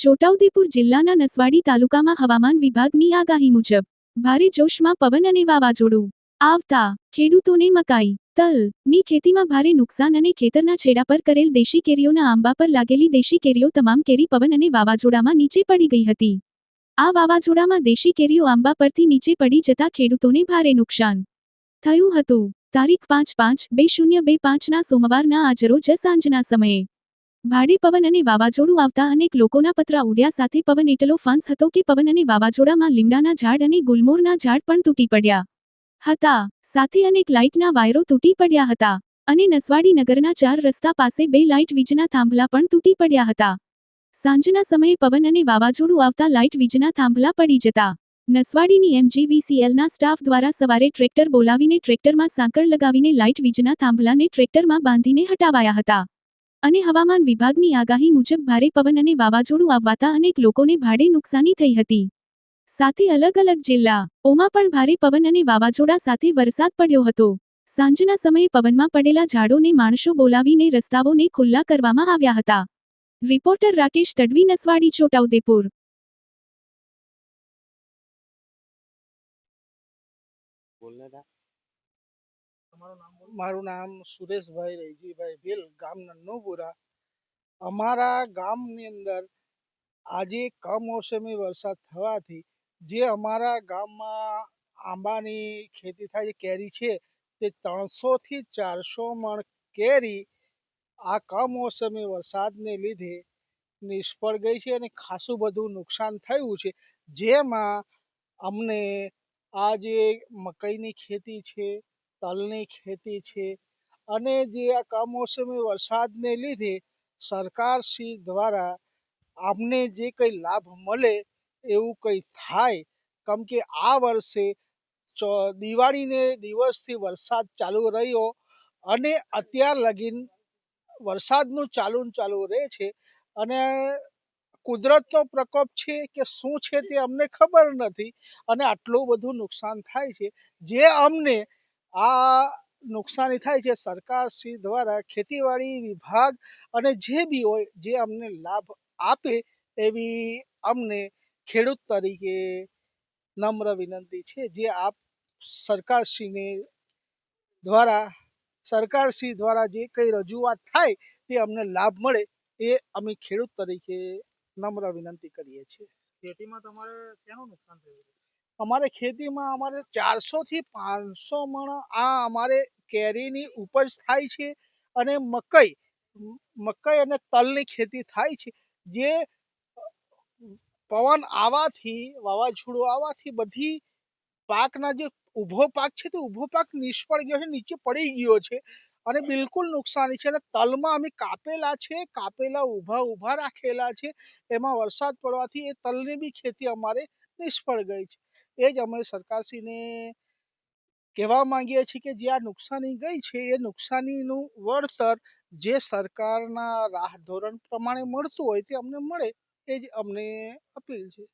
છોટાઉદેપુર જિલ્લાના નસવાડી તાલુકામાં હવામાન વિભાગની આગાહી મુજબ, ભારે જોશમાં પવન અને વાવાઝોડું આવતા ખેડૂતોને મકાઈ, તલની ખેતીમાં ભારે નુકસાન અને ખેતરના છેડા પર કરેલ દેશી કેરીઓના આંબા પર લાગેલી દેશી કેરીઓ તમામ કેરી પવન અને વાવાઝોડામાં નીચે પડી ગઈ હતી. આ વાવાઝોડામાં દેશી કેરીઓ આંબા પરથી નીચે પડી જતા ખેડૂતોને ભારે નુકસાન થયું હતું. તારીખ પાંચ પાંચ બે શૂન્ય બે પાંચના સોમવારના આજરોજ સાંજના સમયે ભારે પવન અને વાવાઝોડું આવતા અનેક લોકોના પતરા ઉડ્યા સાથે પવન એટલો ફાંસ હતો કે પવન અને વાવાઝોડામાં લીમડાના ઝાડ અને ગુલમોરના ઝાડ પણ તૂટી પડ્યા હતા. સાથે અનેક લાઇટના વાયરો તૂટી પડ્યા હતા અને નસવાડી નગરના ચાર રસ્તા પાસે બે લાઇટ વીજના થાંભલા પણ તૂટી પડ્યા હતા. સાંજના સમયે પવન અને વાવાઝોડું આવતા લાઇટ વીજના થાંભલા પડી જતા નસવાડીની એમજીવીસીએલના સ્ટાફ દ્વારા સવારે ટ્રેક્ટર બોલાવીને ટ્રેક્ટરમાં સાંકળ લગાવીને લાઇટ વીજના થાંભલાને ટ્રેક્ટરમાં બાંધીને હટાવાયા હતા. અને હવામાન વિભાગની આગાહી મુજબ ભારે પવન અને વાવાઝોડું આવવાતા અનેક લોકોને ભારે નુકસાની થઈ હતી. સાથે અલગ અલગ જિલ્લા ઓમાં પણ ભારે પવન અને વાવાઝોડા સાથે વરસાદ પડ્યો હતો. સાંજના સમયે પવનમાં પડેલા ઝાડોને માણસો બોલાવીને રસ્તાઓને ખુલ્લા કરવામાં આવ્યા હતા. રિપોર્ટર રાકેશ તડવી, નસવાડી, છોટાઉદેપુર. બોલને મારું નામ સુરેશભાઈ રૈજીભાઈ ભીલ ગામ નન્નુપુરા અમારા ગામની અંદર આજે કમોસમી વરસાદ થવાથી જે અમારા ગામમાં આંબાની ખેતી થાય કેરી છે, તે ત્રણસોથી ચારસો મણ કેરી આ કમોસમી વરસાદને લીધે નિષ્ફળ ગઈ છે અને ખાસું બધું નુકસાન થયું છે. જેમાં અમને આ જે મકાઈની ખેતી છે તલની ખેતી છે અને જે આ કમોસમી વરસાદને લીધે સરકારશ્રી દ્વારા અમને જે કંઈ લાભ મળે એવું કંઈ થાય, કેમ કે આ વર્ષે દિવાળીને દિવસથી વરસાદ ચાલુ રહ્યો અને અત્યાર લગીન વરસાદનું ચાલુ ચાલુ રહે છે અને કુદરતનો પ્રકોપ છે કે શું છે તે અમને ખબર નથી અને આટલું બધું નુકસાન થાય છે. જે અમને આ નુકસાની થાય છે સરકારશ્રી દ્વારા ખેતીવાડી વિભાગ અને જે બી હોય જે અમને લાભ આપે એવી અમને ખેડૂત તરીકે નમ્ર વિનંતી છે. જે આપ સરકારશ્રીને દ્વારા સરકારશ્રી દ્વારા જે કંઈ રજૂઆત થાય તે અમને લાભ મળે એ અમે ખેડૂત તરીકે નમ્ર વિનંતી કરીએ છીએ. ખેતીમાં તમારે શેનું નુકસાન થયું અમારે ખેતીમાં અમારે ચારસો થી પાંચસો મણ આ અમારે કેરીની ઉપજ થાય છે અને મકઈ મકઈ અને તલની ખેતી થાય છે. જે પવન આવવાથી, વાવાઝોડું આવવાથી બધી પાકના જે ઊભો પાક છે તે ઊભો પાક નિષ્ફળ ગયો છે, નીચે પડી ગયો છે અને બિલકુલ નુકસાની છે. અને તલમાં અમે કાપેલા છે, કાપેલા, ઊભા ઊભા રાખેલા છે. એમાં વરસાદ પડવાથી એ તલની બી ખેતી અમારે નિષ્ફળ ગઈ છે. એ જ અમે સરકારશ્રીને કહેવા માંગીએ છીએ કે જે આ નુકસાની ગઈ છે, એ નુકસાનીનું વળતર જે સરકારના રાહ ધોરણ પ્રમાણે મળતું હોય તે અમને મળે, એ જ અમને અપીલ છે.